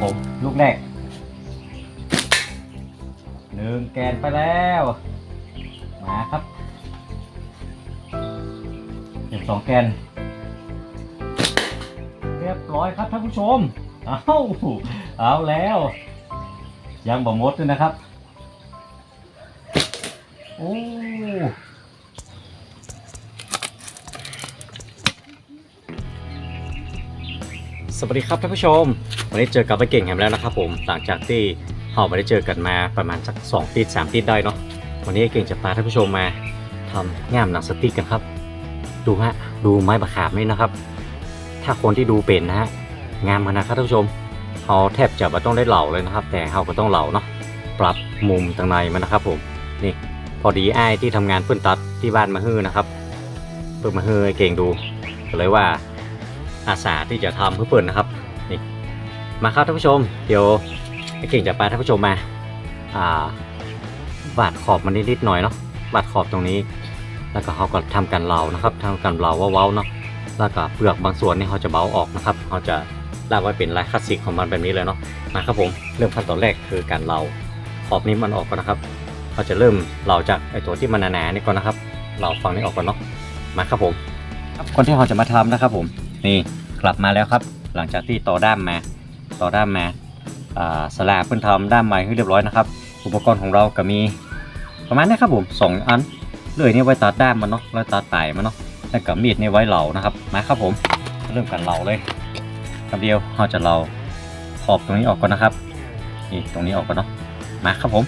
ผมลูกแรกหนึ่งแกนไปแล้ว มาครับเก็บสองแกน เรียบร้อยครับท่านผู้ชม เอาเอาแล้ว ยังบ่หมดเลยนะครับ โอ้ สวัสดีครับท่านผู้ชม วันนี้เจอกับไปเก่งแฮมแล้วนะครับผมหลังจากที่เราไม่ได้เจอกันมาประมาณสัก2ติด3ติดได้เนาะวันนี้เก่งจะพาท่านผู้ชมมาทำง่ามหนังสติ๊กกันครับ ดูฮะดูไม้บะขามนี่นะครับ ถ้าคนที่ดูเป็นนะฮะงามขนาดครับท่านผู้ชมเขาแทบจะไม่ต้องได้เหล่าเลยนะครับ แต่เขาก็ต้องเหล่าเนาะปรับมุมตรงในมันนะครับผมนี่พอดีไอ้ที่ทำงานเพื่อนตัดที่บ้านมาฮื้อนะครับเพื่อมาฮื้อเก่งดูก็เลยว่า อาสาที่จะทำเพื่อเปิดนะครับนี่มาครับท่านผู้ชม เดี๋ยวไอ้เก่งจะพาท่านผู้ชมมาอ่าบาดขอบมันนิดๆหน่อยเนาะบาดขอบตรงนี้ แล้วก็เขาก็ทำกันเหลานะครับทำกันเหลาเว้าเนาะแล้วก็เปลือกบางส่วนนี่เขาจะเบาออกนะครับเขาจะลากไว้เป็นลายคลาสสิกของมันแบบนี้เลยเนาะมาครับผมเริ่มขั้นตอนแรกคือการเหลาขอบนี้มันออกก่อนนะครับเราจะเริ่มเหลาจากไอ้ตัวที่มันหนาๆนี่ก่อนนะครับเหลาฝั่งนี้ออกก่อนเนาะมาครับผมคนที่เราจะมาทำนะครับผม นี่กลับมาแล้วครับ หลังจากที่ต่อด้ามมา ต่อด้ามมาสลาเพิ่นทำด้ามใหม่ให้เรียบร้อยนะครับ อุปกรณ์ของเราก็มีประมาณนี้ครับผมสองอันเลยนี่ไว้ตัดด้ามมันเนาะไว้วตัดปลายมันเนาะแล้วก็มีดนี่ไว้เหลานะครับมาครับผมเริ่มกันเหลาเลยคำเดียวเราจะเหลาขอบตรงนี้ออกก่อนนะครับนี่ตรงนี้ออกก่อนเนาะมาครับผม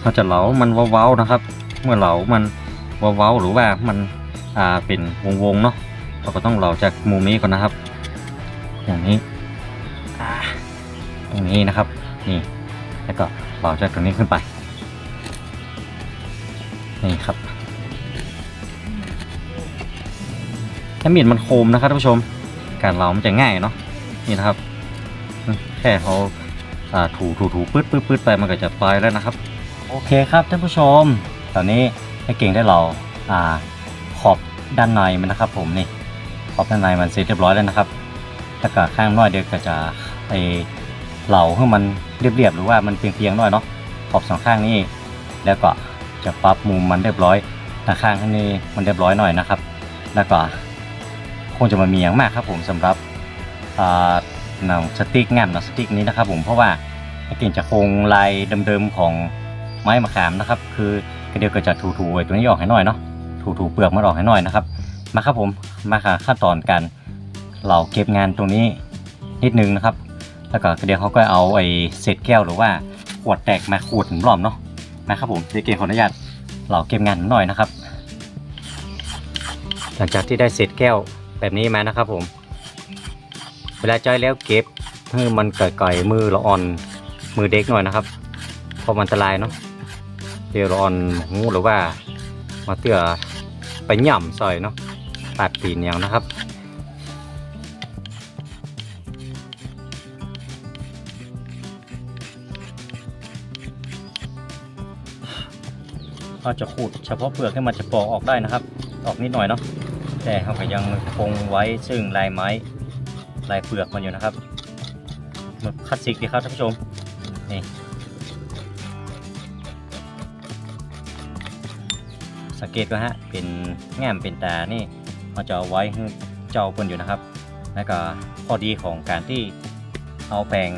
เราจะเหลามันเว้าๆนะครับ เมื่อเหลามันเว้าๆหรือว่ามันอ่าเป็นวงๆเนาะ เราก็ต้องเหลาจากมุมนี้ก่อนนะครับ อย่างนี้อ่าตรงนี้นะครับ นี่ แล้วก็เหลาจากตรงนี้ขึ้นไป นี่ครับถ้ามีดมันโคมนะครับท่านผู้ชม การเหลามันจะง่ายเนาะ นี่นะครับ แค่เขาถูถูถูปื๊ดปื๊ดปื๊ดไปมันก็จะไปแล้วนะครับ โอเคครับท่านผู้ชม ตอนนี้ให้เก่งได้เหลาอ่าขอบด้านในมันนะครับผมนี่ ขอบด้านในมันเสร็จเรียบร้อยแล้วนะครับถ้ากิดข้างน้อยเดี๋ยวก็จะไปเหลาให้มันเรียบๆหรือว่ามันเพียงๆหน่อยเนาะขอบสองข้างนี้ แล้วก็จะปรับมุมมันเรียบร้อยทาข้างข้างนี้มันเรียบร้อยหน่อยนะครับ แล้วก็คงจะมามีอย่างมากครับผมสำหรับหนังสติ๊กงามหนังสติ๊กนี้นะครับ ผมเพราะว่าไอ้เก่งจะคงลายเดิมๆของไม้มะขามนะครับ คือเดี๋ยวก็จะถูๆไว้ตัวนี้ออกให้หน่อยเนาะถูๆเปลือกมันออกให้หน่อยนะครับ มาครับผมมาค่ะขั้นตอนการเราเก็บงานตรงนี้นิดนึงนะครับ แล้วก็เดี๋ยวเขาก็เอาไอ้เศษแก้วหรือว่าขวดแตกมาขูดถึงรอบเนาะนะครับผมเดี๋ยวเก่งขออนุญาตเราเก็บงานหน่อยนะครับ หลังจากที่ได้เศษแก้วแบบนี้มานะครับผม เวลาใจอยแล้วเก็บให้มันไก่ๆมือละอ่อนมือเด็กหน่อยนะครับเพราะมันอันตรายเนาะเดี๋ยวละอ่อนหูหรือว่ามาเตือไปหย่ำซอยเนาะ ปาดตีเนอย่างนะครับ เราจะขูดเฉพาะเปลือกให้มันจะปอกออกได้นะครับ ออกนิดหน่อยเนาะแต่เราก็ยังคงไว้ซึ่งลายไม้ลายเปลือกมันอยู่นะครับมันคลาสสิกดีครับท่านผู้ชมนี่สังเกตก็ฮะเป็นแง่มเป็นตานี่ เราจะเอาไว้ให้เจ้าเพิ่นอยู่นะครับแล้วก็ข้อดีของการที่เอาแปรง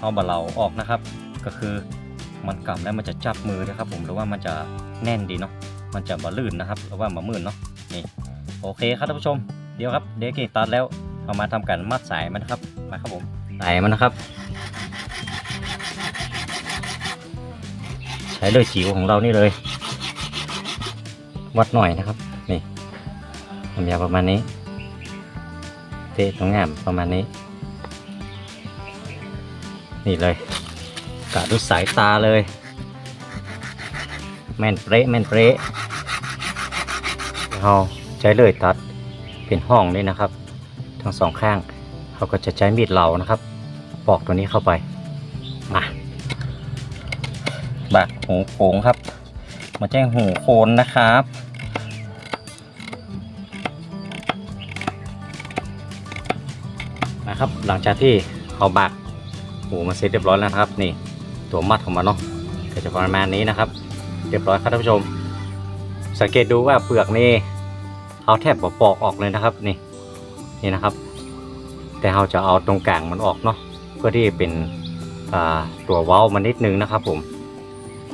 เอาบะเหลาออกนะครับ ก็คือมันกำแล้วมันจะจับมือนะครับผมหรือว่ามันจะแน่นดีเนาะมันจะบะลื่นนะครับหรือว่าบะมื่นเนาะนี่โอเคครับท่านผู้ชมเดี๋ยวครับเดี๋ยวเก่งตัดแล้วเอามาทำการมัดสายมันนะครับมาครับผมสายมันนะครับ ใช้เลยจิ๋วของเรานี่เลย วัดหน่อยนะครับ ความยาวประมาณนี้เตะตรงงามประมาณนี้ นี่เลยกะดูสายตาเลย แม่นเป๊ะแม่นเป๊ะเราใช้เลยตัดเป็นห้องนี่นะครับ ทั้งสองข้างเขาก็จะใช้มีดเหลานะครับ ปอกตัวนี้เข้าไปมาบากหูโค้งครับ มาแจ้งหูโคนนะครับ นะครับ หลังจากที่เขาบักหูมาเสร็จเรียบร้อยแล้วนะครับ นี่ตัวมัดของมันเนาะก็จะประมาณนี้นะครับ เรียบร้อยครับท่านผู้ชม สังเกตดูว่าเปลือกนี่เอาแทบบ่ปอกออกเลยนะครับนี่นี่นะครับ แต่เราจะเอาตรงกลางมันออกเนาะเพื่อที่เป็นตัวเว้ามันนิดนึงนะครับ ผม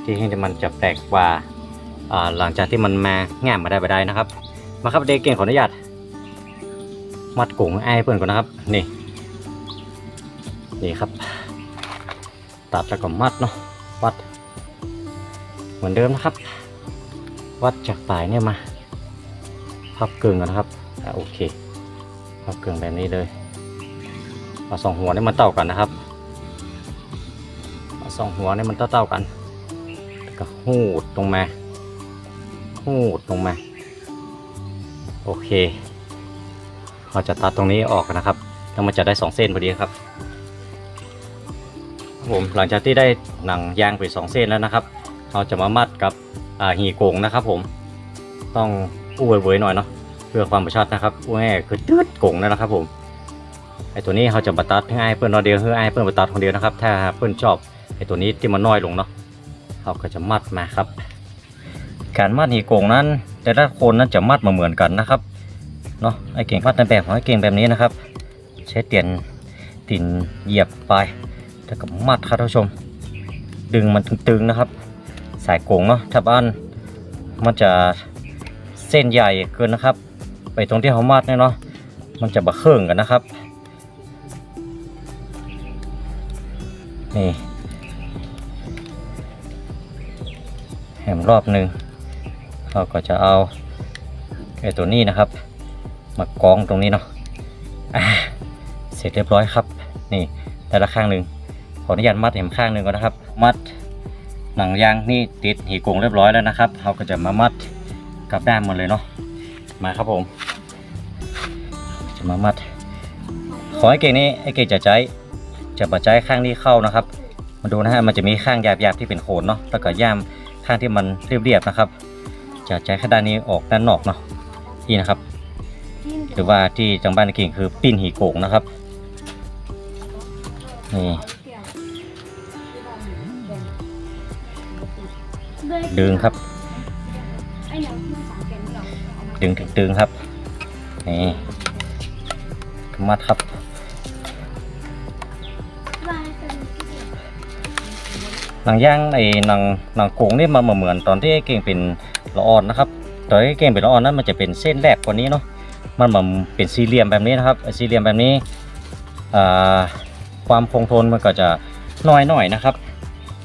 ที่ให้มันจะแปลกกว่าหลังจากที่มันมาง่ามมาได้ไปได้นะครับ มาครับเด็กเก่งขออนุญาตมัดกุ้งไอ้เพื่อนก่อนนะครับ นี่ นี่ครับ ตัดแล้วก็มัดเนาะวัด เหมือนเดิมนะครับ วัดจากปลายเนี่ยมาพับเกึ่งกันนะครับอะโอเคพับเกึ่งแบบนี้เลยเอาสองหัวนี่มันเท่ากันนะครับเอาสองหัวนี่มันเท่าเท่าๆกันแล้วก็หูดตรงมาหูดตรงมา โอเคเราจะตัดตรงนี้ออกนะครับ แล้วมันจะได้สองเส้นพอดีครับ ผมหลังจากที่ได้หนังยางไปสองเส้นแล้วนะครับ เราจะมามัดกับหีโกงนะครับ ผม ต้องอู้เว้ยๆหน่อยเนาะเพื่อความประชัดนะครับอู้แห่คือตืดโกงนั่นนะครับ ผมไอตัวนี้เราจะบัตัดให้เพื่อนเราเดียวให้ไอ้เพื่อนบัตัดคนเดียวนะครับ ถ้าเพื่อนชอบไอตัวนี้ที่มันน้อยลงเนาะเราก็จะมัดมาครับ การมัดหีโกงนั้น แต่ละคนนั้นจะมัดมาเหมือนกันนะครับเนาะไอเก่งมัดในแบบของไอเก่งแบบนี้นะครับ ใช้เตียนตินเหยียบไป แล้วก็มัดครับท่านผู้ชม ดึงมันตึงๆนะครับ สายโกงเนาะถ้าบ้านมันจะเส้นใหญ่เกินนะครับ ไปตรงที่เขามัดเนี่ยเนาะมันจะบะเครื่องกันนะครับนี่แหมรอบหนึ่งเราก็จะเอาไอ้ตัวนี้นะครับ มากองตรงนี้เนาะเสร็จเรียบร้อยครับ นี่แต่ละข้างหนึ่ง ขออนุญาตมัดเห็มข้างหนึ่งก่อนนะครับ มัดหนังยางนี่ติดหีกงเรียบร้อยแล้วนะครับเราก็จะมามัดกับด้านหมดเลยเนาะมาครับผม จะมามัด ขอให้เก่งนี้ไอ้เก่งจะใจจะปัจจัยข้างนี้เข้านะครับ มาดูนะฮะมันจะมีข้างหยาบๆที่เป็นโคนเนาะแล้วก็ย่ามข้างที่มันเรียบๆนะครับ จะใจข้างด้านนี้ออกด้านนอกเนาะนี่นะครับ หรือว่าที่จังบ้านเก่งคือปิ้นหีโกงนะครับนี่ ดึงครับดึงดึงครับนี่มัดครับหนังย่างไอ้หนังหนังโกงนี่มันมาเหมือนตอนที่เก่งเป็นละอ่อนนะครับตอนที่เก่งเป็นละอ่อนนั้นมันจะเป็นเส้นแรกกว่านี้เนาะมันมาเป็นสี่เหลี่ยมแบบนี้นะครับสี่เหลี่ยมแบบนี้ความคงทนมันก็จะน้อยหน่อยนะครับ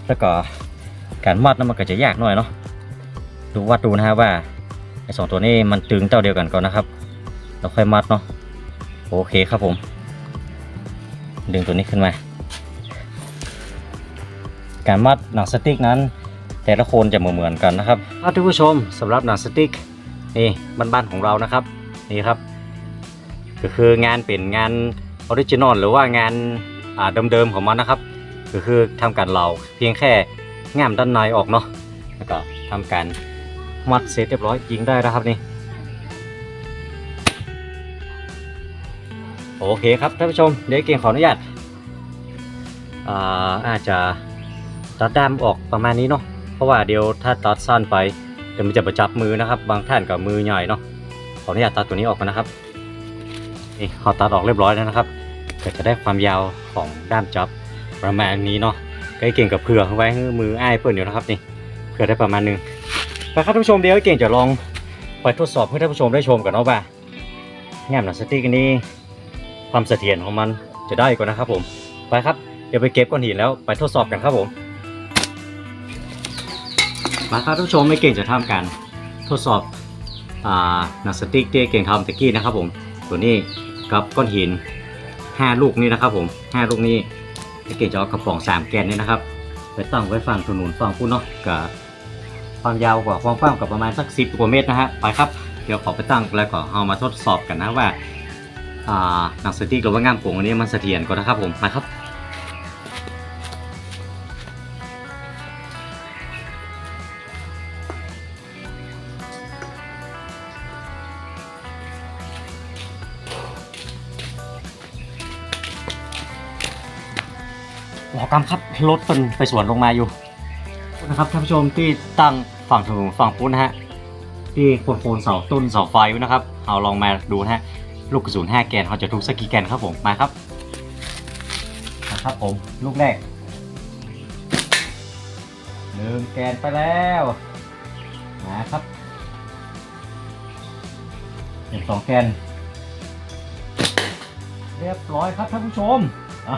แล้วก็ การมัดนั้นมันก็จะยากหน่อยเนาะดูวัดดูนะครับว่าไอ้สองตัวนี้มันตึงเต้าเดียวกันก่อนนะครับแล้วค่อยมัดเนาะโอเคครับผม ดึงตัวนี้ขึ้นมา การมัดหนังสติ๊กนั้น แต่ละคนจะเหมือนๆกันนะครับท่านผู้ชมสำหรับหนังสติ๊กนี่บ้านๆของเรานะครับนี่ครับ ก็คืองานเป็นงานออริจินอลหรือว่างานเดิมๆของมันนะครับ ก็คือทำการเหลาเพียงแค่ ง่ามด้านในออกเนาะแล้วก็ทำการมัดเสร็จเรียบร้อยยิงได้แล้วครับนี่โอเคครับท่านผู้ชมเดี๋ยวเก่งขออนุญาตอาอาจจะตัดด้ามออกประมาณนี้เนาะเพราะว่าเดี๋ยวถ้าตัดสั้นไปเดี๋ยวมันจะประจับมือนะครับ บางท่านกับมือใหญ่เนาะขออนุญาตตัดตัวนี้ออกนนะครับนี่เขาตัดออกเรียบร้อยแล้วนะครับ ก็จะได้ความยาวของด้ามจับประมาณนี้เนาะ ก็ให้เก่งกับเผื่อไว้ให้มืออ้ายเปิดอยู่นะครับนี่เผื่อได้ประมาณหนึงไปครับท่านผู้ชมเดี๋ยวเก่งจะลองไปทดสอบให้ท่านผู้ชมได้ชมกันเนาะว่าแง่มหนังสติ๊กอันนี้ความเสถียรของมันจะได้กว่านะครับผมไปครับเดี๋ยวไปเก็บก้อนหินแล้วไปทดสอบกันครับผมมาครับท่านผู้ชมไม่เก่งจะทำการทดสอบอ่าหนังสติ๊กที่เก่งทำตะกี้นะครับผมตัวนี้กับก้อนหิน 5 ลูกนี้นะครับผม 5 ลูกนี้ ไม่เก่จะเอากระป๋องสามแกนนี่นะครับ ไปตั้งไว้ฝั่งถนนฝั่งพูดเนาะกับความยาวกว่าความกว้างกับประมาณสักสิบกว่าเมตรนะฮะไปครับเดี๋ยวขอไปตั้งแล้วก็เอามาทดสอบกันนะว่าหนังสติ๊กหรือว่าง่ามโป่งอันนี้มันเสถียรกว่านะครับผมมาครับ หอกรรมครับรถเป็นไปสวนลงมาอยู่นะครับท่านผู้ชมที่ตั้งฝั่งถนนฝั่งปุ้นนะฮะที่โคนโคนเสาต้นเสาไฟไว้นะครับเอาลองมาดูนะฮะลูกกระสุน5แกนเขาจะทุกสกีแกนครับผมมาครับนะครับผมลูกแรกหนึ่งแกนไปแล้วมาครับเป็นสองแกน เรียบร้อยครับท่านผู้ชม เอา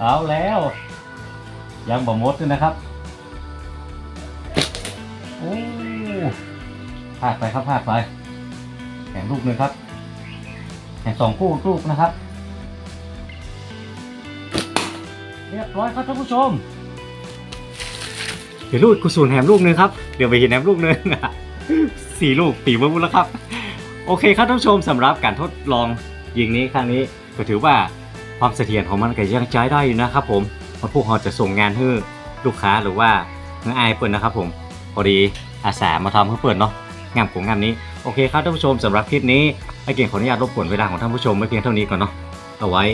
เอาแล้ว ยังบ่มดเลยนะครับโอ้พลาดไปครับพลาดไปแข่งลูกหนึ่งครับแข่งสองคู่ลูกนะครับ เรียบร้อยครับท่านผู้ชม เดี๋ยวลูกกุศลแหมลูกหนึ่งครับ เดี๋ยวไปเห็นแหมลูกหนึ่งสี่ลูกปีเบิ้ลแล้วครับ โอเคครับท่านผู้ชมสำหรับการทดลองยิงนี้ครั้งนี้ก็ถือว่า ความเสถียรของมันก็ยังใช้ได้อยู่นะครับผมเพราะพวกเราจะส่งงานให้ลูกค้าหรือว่าเมื่อไอเปิดนะครับผมพอดีอาสามาทำเพื่อเปิดเนาะงานผมงานนี้โอเคครับท่านผู้ชมสำหรับคลิปนี้ไอเก่งขออนุญาตรบกวนเวลาของท่านผู้ชมไว้เพียงเท่านี้ก่อนเนาะเอาไว้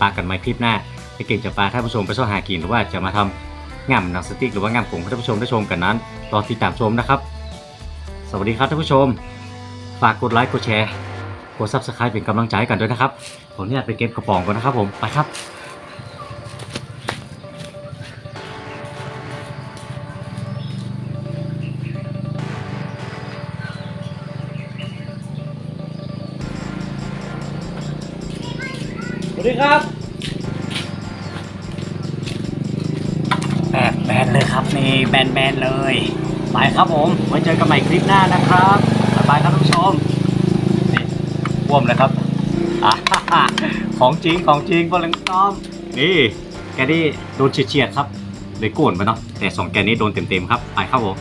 ปากันใหม่คลิปหน้าไอเก่งจะพาท่านผู้ชมไปซ่อหากินหรือว่าจะมาทำงานหนังสติ๊กหรือว่างานผมท่านผู้ชมได้ชมกันนั้นรอติดตามชมนะครับ สวัสดีครับท่านผู้ชม ฝากกดไลค์กดแชร์ กดซับสไครป์เป็นกำลังใจให้กันด้วยนะครับผมเนี่ยไปเก็บกระป๋องก่อนนะครับผมไปครับสวัสดีครับแบบแบนเลยครับนี่แบนแบนๆเลยไปครับผมไว้เจอกันใหม่คลิปหน้านะครับบ๊ายบายครับท่านผู้ชมนี่ ว่วมนะครับอของจริงของจริงบอลเลงต้อมนี่แกนี่โดนเฉียดๆครับเลยโกนไปเนาะแต่สองแกนี้โดนเต็มๆครับไปครับผม